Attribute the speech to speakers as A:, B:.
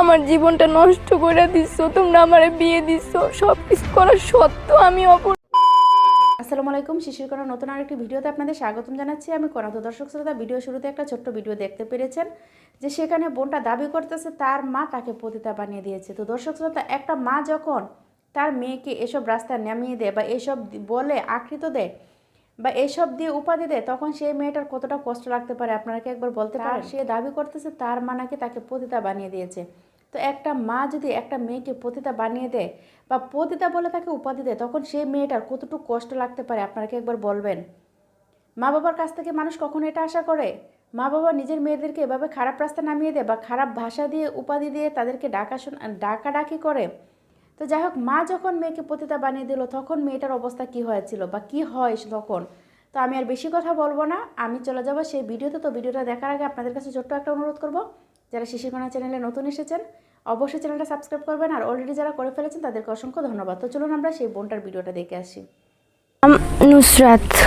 A: আমার জীবনটা নষ্ট করে দিচ্ছ তোমরা আমারে বিয়ে দিচ্ছ সব কিছু করার সত্ত্বেও আমি অপর
B: আসসালামু আলাইকুম, শিশির করা নতুন আরেকটি ভিডিওতে আপনাদের স্বাগতম জানাচ্ছি। আমি কনাত দর্শক শ্রোতা, ভিডিও শুরুতে একটা ছোট্ট ভিডিও দেখতে পেরেছেন, যে সেখানে বোনটা দাবি করতেছে, তার মা তাকে পতিতা বানিয়ে দিয়েছে। তো দর্শক শ্রোতা, একটা মা যখন তার মেয়েকে এসব রাস্তায় নামিয়ে দেয় বা এসব বলে আকৃত দেয় বা এসব দিয়ে উপাধি দেয় তখন সেই মেয়েটার কতটা কষ্ট লাগতে পারে আপনারা কি একবার বলতে পারেন? সে দাবি করতেছে তার মা নাকি তাকে পতিতা বানিয়ে দিয়েছে। তো একটা মা যদি একটা মেয়েকে পতিতা বানিয়ে দেয় বা পতিতা বলে তাকে উপাধি দেয় তখন সেই মেয়েটার কতটুকু কষ্ট লাগতে পারে আপনারা কি একবার বলবেন? মা বাবার কাছ থেকে মানুষ কখনো এটা আশা করে? মা বাবা নিজের মেয়েদেরকে এভাবে খারাপ রাস্তা নামিয়ে দেয় বা খারাপ ভাষা দিয়ে উপাধি দিয়ে তাদেরকে ডাকা শোনা ডাকাডাকি করে? তো যাই হোক, মা যখন মেয়েকে পতিতা বানিয়ে দিল, তখন মেয়েটার অবস্থা কি হয়েছিল বা কি হয় তখন? তো আমি আর বেশি কথা বলব না। আমি চলে যাব সেই ভিডিওতে। তো ভিডিওটা দেখার আগে আপনাদের কাছে ছোট্ট একটা অনুরোধ করব, যারা শিশিরকোনা চ্যানেলে নতুন এসেছেন, অবশ্যই চ্যানেলটা সাবস্ক্রাইব করবেন। আর অলরেডি যারা করে ফেলেছেন, তাদেরকে অসংখ্য ধন্যবাদ। তো চলুন আমরা সেই বোনটার ভিডিওটা দেখে আসি।
A: নুসরাত।